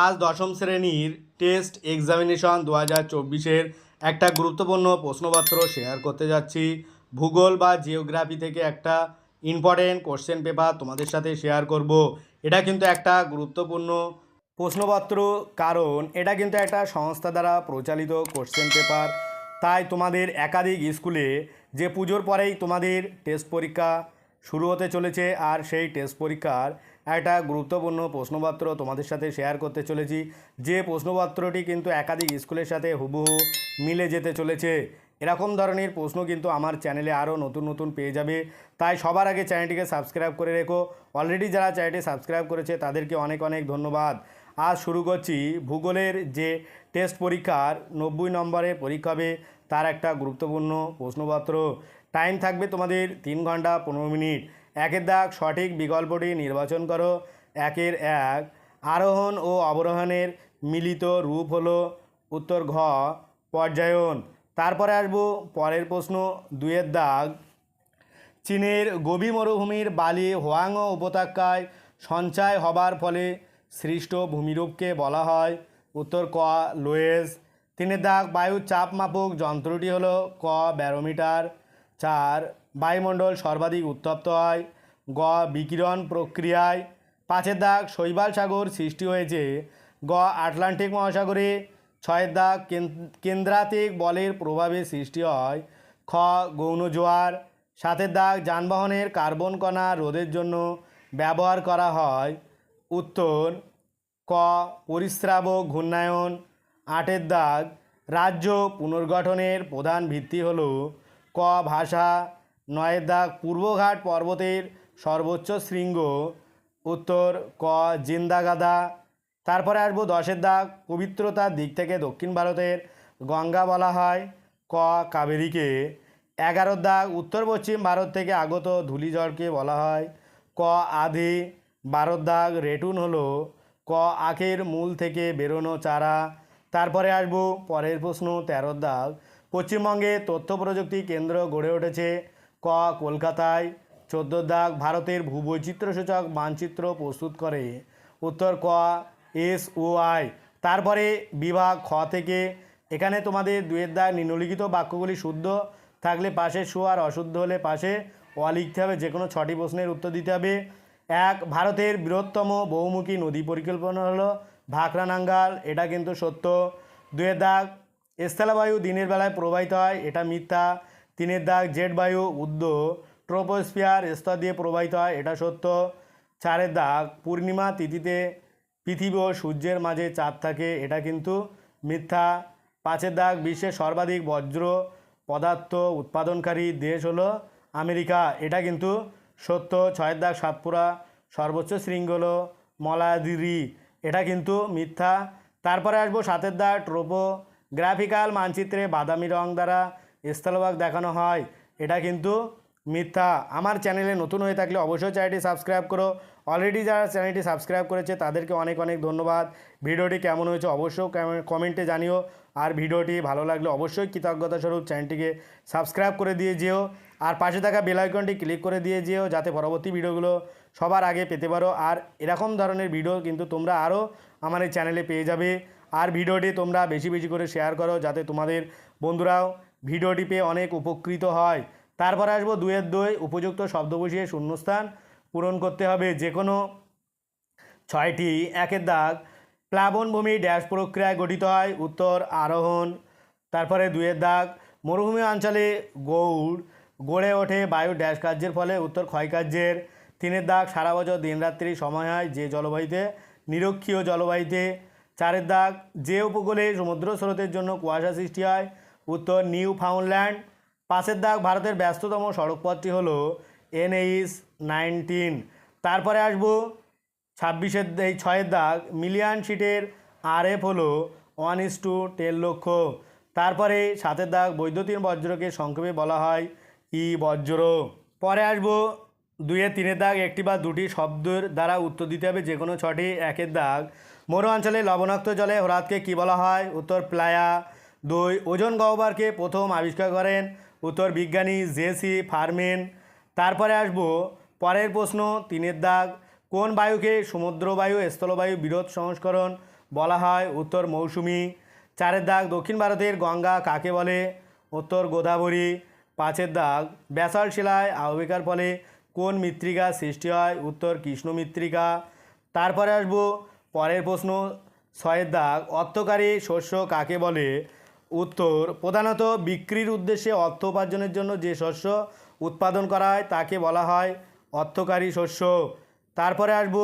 আজ দশম শ্রেণির টেস্ট এক্সামিনেশন দু হাজার চব্বিশের একটা গুরুত্বপূর্ণ প্রশ্নপত্র শেয়ার করতে যাচ্ছি। ভূগোল বা জিওগ্রাফি থেকে একটা ইম্পর্টেন্ট কোশ্চেন পেপার তোমাদের সাথে শেয়ার করব। এটা কিন্তু একটা গুরুত্বপূর্ণ প্রশ্নপত্র, কারণ এটা কিন্তু একটা সংস্থা দ্বারা প্রচালিত কোশ্চেন পেপার তাই তোমাদের একাধিক স্কুলে যে পুজোর পরেই তোমাদের টেস্ট পরীক্ষা শুরু হতে চলেছে, আর সেই টেস্ট পরীক্ষার একটা গুরুত্বপূর্ণ প্রশ্নপত্র তোমাদের সাথে শেয়ার করতে চলেছি। যে প্রশ্নপত্রটি কিন্তু একাধিক স্কুলের সাথে হুবহু মিলে যেতে চলেছে। এরকম ধরনের প্রশ্ন কিন্তু আমার চ্যানেলে আরও নতুন নতুন পেয়ে যাবে। তাই সবার আগে চ্যানেলটিকে সাবস্ক্রাইব করে রেখো। অলরেডি যারা চ্যানেলটি সাবস্ক্রাইব করেছে, তাদেরকে অনেক অনেক ধন্যবাদ। আজ শুরু করছি ভূগোলের যে টেস্ট পরীক্ষার নব্বই নম্বরের পরীক্ষা হবে, তার একটা গুরুত্বপূর্ণ প্রশ্নপত্র। টাইম থাকবে তোমাদের তিন ঘণ্টা পনেরো মিনিট। একের দাগ, সঠিক বিকল্পটি নির্বাচন করো। একের এক, আরোহণ ও অবরোহণের মিলিত রূপ হলো উত্তর ঘ, পর্যায়ন। তারপরে আসব পরের প্রশ্ন দুয়ের দাগ। চীনের গোবি মরুভূমির বালি হোয়াংও উপত্যকায় সঞ্চয় হবার ফলে সৃষ্ট ভূমিরূপকে বলা হয়। উত্তর ক লোয়েস তিনের দাগ বায়ুর চাপ মাপক যন্ত্রটি হলো ক ব্যারোমিটার। চার বায়ুমণ্ডল সর্বাধিক উত্তপ্ত হয়। গ, বিকিরণ প্রক্রিয়ায় পাঁচের দাগ শৈবাল সাগর সৃষ্টি হয়েছে। গ, আটলান্টিক মহাসাগরে ছয়ের দাগ কেন- কেন্দ্রাতিক বলের প্রভাবে সৃষ্টি হয়। খ, গৌণ জোয়ার সাতের দাগ যানবাহনের কার্বন কণা রোধের জন্য ব্যবহার করা হয়। উত্তর, ক পরিস্রাবক ঘূর্ণায়ন আটের দাগ রাজ্য পুনর্গঠনের প্রধান ভিত্তি হল ক, ভাষা নয়ের দাগ পূর্বঘাট পর্বতের সর্বোচ্চ শৃঙ্গ। উত্তর ক, জিন্দাগাদা। তারপরে আসব দশের দাগ পবিত্রতার দিক থেকে দক্ষিণ ভারতের গঙ্গা বলা হয়, ক, কাবেরীকে। এগারোর দাগ উত্তর পশ্চিম ভারত থেকে আগত ধূলিঝড়কে বলা হয়, ক, আধি। বারোর দাগ রেটুন হলো, ক, আখের মূল থেকে বেরোনো চারা। তারপরে আসব পরের প্রশ্ন তেরোর দাগ পশ্চিমবঙ্গে তথ্য প্রযুক্তি কেন্দ্র গড়ে উঠেছে ক, কলকাতায়। চোদ্দোর দাগ, ভারতের ভূবৈচিত্র্যসূচক মানচিত্র প্রস্তুত করে। উত্তর ক, এস ও আই। তারপরে বিভাগ খ থেকে। এখানে তোমাদের দুয়ের দাগ নিম্নলিখিত বাক্যগুলি শুদ্ধ থাকলে পাশে শু আর অশুদ্ধ হলে পাশে অ লিখতে হবে। যে কোনো ছটি প্রশ্নের উত্তর দিতে হবে। এক, ভারতের বৃহত্তম বহুমুখী নদী পরিকল্পনা হলো ভাকরা নাঙ্গাল এটা কিন্তু সত্য। দুয়ের দাগ, স্থলবায়ু দিনের বেলায় প্রবাহিত হয়। এটা মিথ্যা। তিনের দাগ জেট বায়ু উদ্দ ট্রোপোস্ফিয়ার স্তর দিয়ে প্রবাহিত হয়, এটা সত্য। চারের দাগ, পূর্ণিমা তিথিতে পৃথিবী ও সূর্যের মাঝে চাঁদ থাকে, এটা কিন্তু মিথ্যা। পাঁচের দাগ, বিশ্বের সর্বাধিক বজ্র পদার্থ উৎপাদনকারী দেশ হলো আমেরিকা, এটা কিন্তু সত্য। ছয়ের দাগ, সাতপুরা, সর্বোচ্চ শৃঙ্গ হলো মলাদিরি, এটা কিন্তু মিথ্যা। তারপরে আসব সাতের দাগ ট্রোপো গ্রাফিক্যাল মানচিত্রে বাদামি রং দ্বারা স্থলভাগ দেখানো হয়। এটা কিন্তু মিথ্যা। আমার চ্যানেলে নতুন হয়ে থাকলে অবশ্যই চ্যানেলটি সাবস্ক্রাইব করো। অলরেডি যারা চ্যানেলটি সাবস্ক্রাইব করেছে, তাদেরকে অনেক অনেক ধন্যবাদ। ভিডিওটি কেমন হয়েছে অবশ্যই কমেন্টে জানিও। আর ভিডিওটি ভালো লাগলে অবশ্যই কৃতজ্ঞতা স্বরূপ চ্যানেলটিকে সাবস্ক্রাইব করে দিয়ে যেও। আর পাশে থাকা বেল আইকনটি ক্লিক করে দিয়ে যেও, যাতে পরবর্তী ভিডিওগুলো সবার আগে পেতে পারো। আর এরকম ধরনের ভিডিও কিন্তু তোমরা আরও আমার এই চ্যানেলে পেয়ে যাবে। আর ভিডিওটি তোমরা বেশি বেশি করে শেয়ার করো, যাতে তোমাদের বন্ধুরাও ভিডিওটি পেয়ে অনেক উপকৃত হয়। তারপরে আসব দুয়ের দুই, উপযুক্ত শব্দ বসিয়ে শূন্যস্থান পূরণ করতে হবে যে কোনো ছয়টি। একের দাগ প্লাবনভূমি ড্যাশ প্রক্রিয়ায় গঠিত হয়, উত্তর আরোহণ। তারপরে দুয়ের দাগ, মরুভূমি অঞ্চলে গৌড়, গড়ে ওঠে বায়ু ড্যাশ কার্যের ফলে, উত্তর ক্ষয়কার্যের। তিনের দাগ, সারা বছর দিনরাত্রি সময় হয় যে জলবায়ুতে, নিরক্ষীয় জলবায়ুতে। চারের দাগ, যে উপকূলে সমুদ্র স্রোতের জন্য কুয়াশা সৃষ্টি হয় উত্তর নিউ ফাউন্ডল্যান্ড পাশের দাগ ভারতের ব্যস্ততম সড়কপথটি হলো এনএইচ নাইনটিন। তারপরে আসব ছাব্বিশের এই ছয়ের দাগ। মিলিয়ন শিটের আরএফ হলো ওয়ান ইস টু টেন লক্ষ। তারপরে সাতের দাগ বৈদ্যুতিন বজ্রকে সংক্ষেপে বলা হয় ই বজ্র। পরে আসব দুইয়ের তিনের দাগ। একটি বা দুটি শব্দের দ্বারা উত্তর দিতে হবে যে কোনো ছটি। একের দাগ, মরু অঞ্চলে লবণাক্ত জলে হ্রদকে কী বলা হয়? উত্তর প্লায়া দুই, ওজন গহ্বরকে প্রথম আবিষ্কার করেন উত্তর বিজ্ঞানী জেসি ফার্মেন। তারপরে আসব পরের প্রশ্ন, তিনের দাগ, কোন বায়ুকে সমুদ্রবায়ু, স্থলবায়ু বিরোধ সংস্করণ বলা হয়? উত্তর মৌসুমি। চারের দাগ, দক্ষিণ ভারতের গঙ্গা কাকে বলে? উত্তর গোদাবরী। পাঁচের দাগ ব্যাসাল শিলায় আহবিকার ফলে কোন মৃত্তিকা সৃষ্টি হয়? উত্তর কৃষ্ণ মৃত্তিকা। তারপরে আসব পরের প্রশ্ন, ছয়ের দাগ, অর্থকারী শস্য কাকে বলে? উত্তর, প্রধানত বিক্রির উদ্দেশ্যে অর্থ উপার্জনের জন্য যে শস্য উৎপাদন করা হয় তাকে বলা হয় অর্থকারী শস্য। তারপরে আসব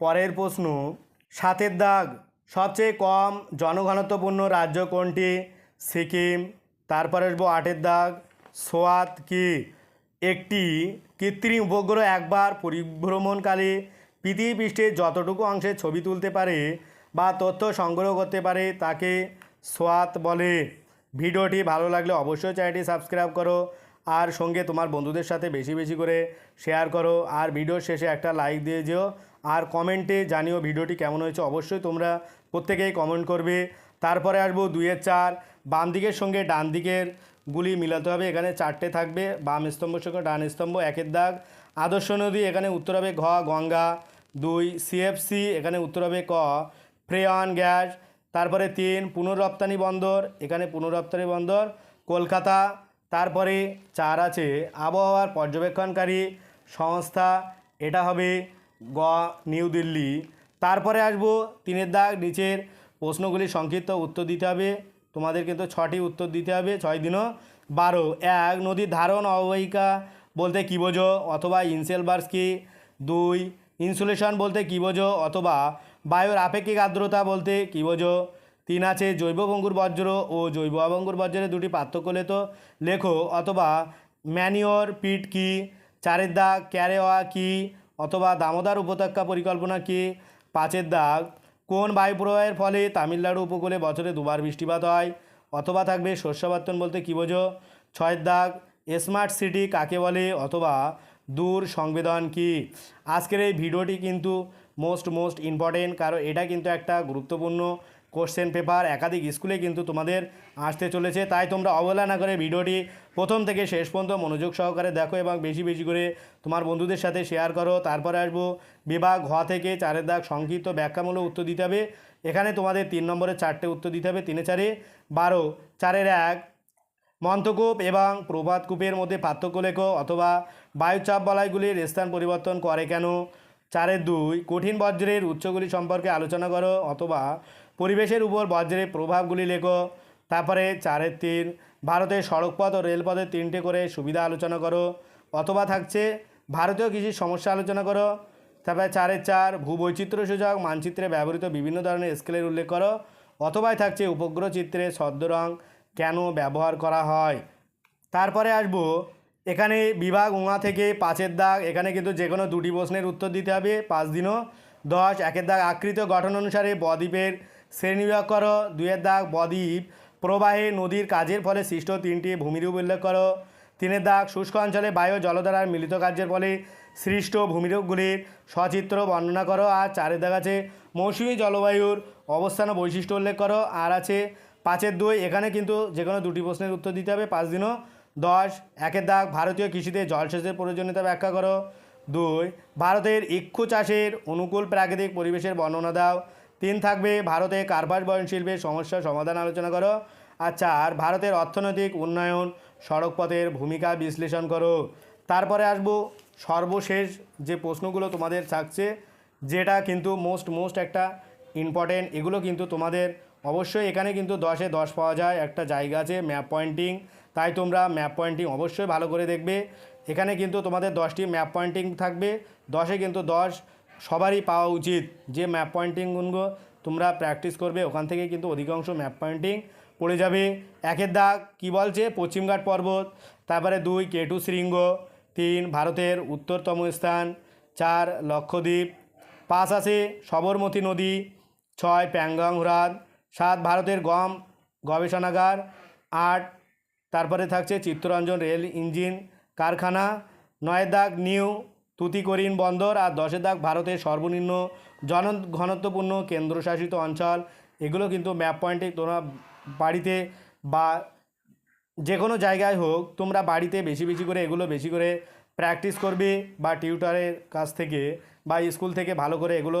পরের প্রশ্ন, সাতের দাগ, সবচেয়ে কম জনঘনত্বপূর্ণ রাজ্য কোনটি? সিকিম। তারপরে আসব আটের দাগ, সোয়াত কি? একটি কৃত্রিম উপগ্রহ একবার পরিভ্রমণকালে পৃথিবী পৃষ্ঠে যতটুকু অংশে ছবি তুলতে পারে বা তথ্য সংগ্রহ করতে পারে তাকে সোয়াত বলে। ভিডিওটি ভালো লাগলে অবশ্যই চ্যানেলটি সাবস্ক্রাইব করো আর সঙ্গে তোমার বন্ধুদের সাথে বেশি বেশি করে শেয়ার করো। আর ভিডিওর শেষে একটা লাইক দিয়ে যেও। আর কমেন্টে জানিও ভিডিওটি কেমন হয়েছে। অবশ্যই তোমরা প্রত্যেকেই কমেন্ট করবে। তারপরে আসব দুইয়ের চার। বাম দিকের সঙ্গে ডান দিকের গুলি মিলাতে হবে। এখানে চারটে থাকবে। বাম স্তম্ভের সঙ্গে ডান স্তম্ভ একের দাগ। আদর্শ নদী, এখানে উত্তর হবে ঘ, গঙ্গা। দুই সিএফসি এখানে উত্তর হবে ক। Freon gas. তারপরে তিন পুনরপ্তানি বন্দর, এখানে পুনরপ্তানি বন্দর, কলকাতা, তারপরে চার আছে, আবহাওয়ার পর্যবেক্ষণকারী সংস্থা, এটা হবে গ, নিউ দিল্লি। তারপরে আসব তিনের দাগ, নিচের প্রশ্নগুলি সংক্ষিপ্ত উত্তর দিতে হবে। তোমাদের কিন্তু ছটি উত্তর দিতে হবে, ছয় দিনও। বারো, এক, নদীর ধারণ অববাহিকা বলতে কী বোঝো? অথবা ইনসেলবার্স কি দুই, ইনসুলেশন বলতে কী বোঝো? অথবা বায়ুর আপেক্ষিক আর্দ্রতা বলতে কী বোঝো? তিন আছে জৈব ভঙ্গুর বজ্র ও জৈব অভঙ্গুর বজ্রের দুটি পার্থক্য লেতো লেখো, অথবা ম্যানিওর পিট কি? চারের দাগ ক্যারেওয়া কি? অথবা দামোদর উপত্যকা পরিকল্পনা কি? পাঁচের দাগ কোন বায়ু প্রবাহের ফলে তামিলনাড়ু উপকূলে বছরে দুবার বৃষ্টিপাত হয়? অথবা থাকবে শস্যাবর্তন বলতে কী বোঝো? ছয়ের দাগ স্মার্ট সিটি কাকে বলে? অথবা দূর সংবেদন কি? আজকের এই ভিডিওটি কিন্তু মোস্ট মোস্ট ইম্পর্টেন্ট কারণ এটা কিন্তু একটা গুরুত্বপূর্ণ কোশ্চেন পেপার একাধিক স্কুলে কিন্তু তোমাদের আসতে চলেছে। তাই তোমরা অবহেলা না করে ভিডিওটি প্রথম থেকে শেষ পর্যন্ত মনোযোগ সহকারে দেখো এবং বেশি বেশি করে তোমার বন্ধুদের সাথে শেয়ার করো। তারপরে আসব বিভাগ হ থেকে চারের দাগ সংক্ষিপ্ত ব্যাখ্যামূলক উত্তর দিতে হবে। এখানে তোমাদের তিন নম্বরে চারটে উত্তর দিতে হবে। তিনে চারে বারো। চারের এক মন্তকূপ এবং প্রভাতকূপের মধ্যে পার্থক্য লেখো। অথবা বায়ুচাপ বলাইগুলির স্থান পরিবর্তন করে কেন? চারের দুই, কঠিন বজ্রের উৎসগুলি সম্পর্কে আলোচনা করো অথবা পরিবেশের উপর বজ্রের প্রভাবগুলি লেখো। তারপরে চারের তিন, ভারতের সড়কপথ ও রেলপথের তিনটে করে সুবিধা আলোচনা করো। অথবা থাকছে ভারতীয় কৃষির সমস্যা আলোচনা করো। তারপরে চারের চার, ভূবৈচিত্র্য সূচক মানচিত্রে ব্যবহৃত বিভিন্ন ধরনের স্কেলের উল্লেখ করো। অথবাই থাকছে উপগ্রহ চিত্রে ছদ্ম রং কেন ব্যবহার করা হয়। তারপরে আসব এখানে বিভাগ উঙা থেকে পাঁচের দাগ, এখানে কিন্তু যে কোনো দুটি প্রশ্নের উত্তর দিতে হবে, পাঁচ দিনও। দশ, একের দাগ আকৃত গঠন অনুসারে বদ্বীপের শ্রেণীবিভাগ করো, দুইয়ের দাগ বদ্বীপ, প্রবাহে নদীর কাজের ফলে সৃষ্ট তিনটি ভূমিরূপ উল্লেখ করো। তিনের দাগ শুষ্ক অঞ্চলে বায়ু জলধারার মিলিত কার্যের ফলে সৃষ্ট ভূমিরূপগুলির সচিত্র বর্ণনা করো। আর চারের দাগ আছে মৌসুমী জলবায়ুর অবস্থান ও বৈশিষ্ট্য উল্লেখ করো। আর আছে পাঁচের দুই, এখানে কিন্তু যে কোনো দুটি প্রশ্নের উত্তর দিতে হবে, পাঁচ দিনও। দশ, একের দাগ ভারতীয় কৃষিতে জলসেচের প্রয়োজনীয়তা ব্যাখ্যা করো। দুই, ভারতের ইক্ষু চাষের অনুকূল প্রাকৃতিক পরিবেশের বর্ণনা দাও। তিন থাকবে ভারতে কার্পাস বয়ন শিল্পের সমস্যার সমাধান আলোচনা করো। আর চার, ভারতের অর্থনৈতিক উন্নয়ন সড়কপথের ভূমিকা বিশ্লেষণ করো। তারপরে আসব সর্বশেষ যে প্রশ্নগুলো তোমাদের থাকছে, যেটা কিন্তু মোস্ট মোস্ট একটা ইম্পর্টেন্ট এগুলো কিন্তু তোমাদের অবশ্যই এখানে কিন্তু দশে দশ পাওয়া যায়। একটা জায়গা আছে ম্যাপ পয়েন্টিং তাই তোমরা ম্যাপ পয়েন্টিং অবশ্যই ভালো করে দেখবে। এখানে কিন্তু তোমাদের দশটি ম্যাপ পয়েন্টিং থাকবে। দশে কিন্তু দশ সবারই পাওয়া উচিত। যে ম্যাপ পয়েন্টিংগুলো তোমরা প্র্যাকটিস করবে, ওখান থেকে কিন্তু অধিকাংশ ম্যাপ পয়েন্টিং পড়ে যাবে। একের দাগ কী বলছে? পশ্চিমঘাট পর্বত, তারপরে দুই কেটু শৃঙ্গ, তিন ভারতের উত্তরতম স্থান, চার লক্ষদ্বীপ, পাঁচ আছে সবরমতী নদী, ছয় প্যাংগং হ্রদ সাত ভারতের গম গবেষণাগার, আট তারপরে থাকছে চিত্তরঞ্জন রেল ইঞ্জিন কারখানা, নয় দাগ নিউ তুতিকোরিন বন্দর আর দশের দাগ ভারতের সর্বনিম্ন জন ঘনত্বপূর্ণ কেন্দ্রশাসিত অঞ্চল। এগুলো কিন্তু ম্যাপ পয়েন্টে তোমরা বাড়িতে বা যে কোনো জায়গায় হোক তোমরা বাড়িতে বেশি বেশি করে এগুলো বেশি করে প্র্যাকটিস করবে বা টিউটারের কাছ থেকে বা স্কুল থেকে ভালো করে এগুলো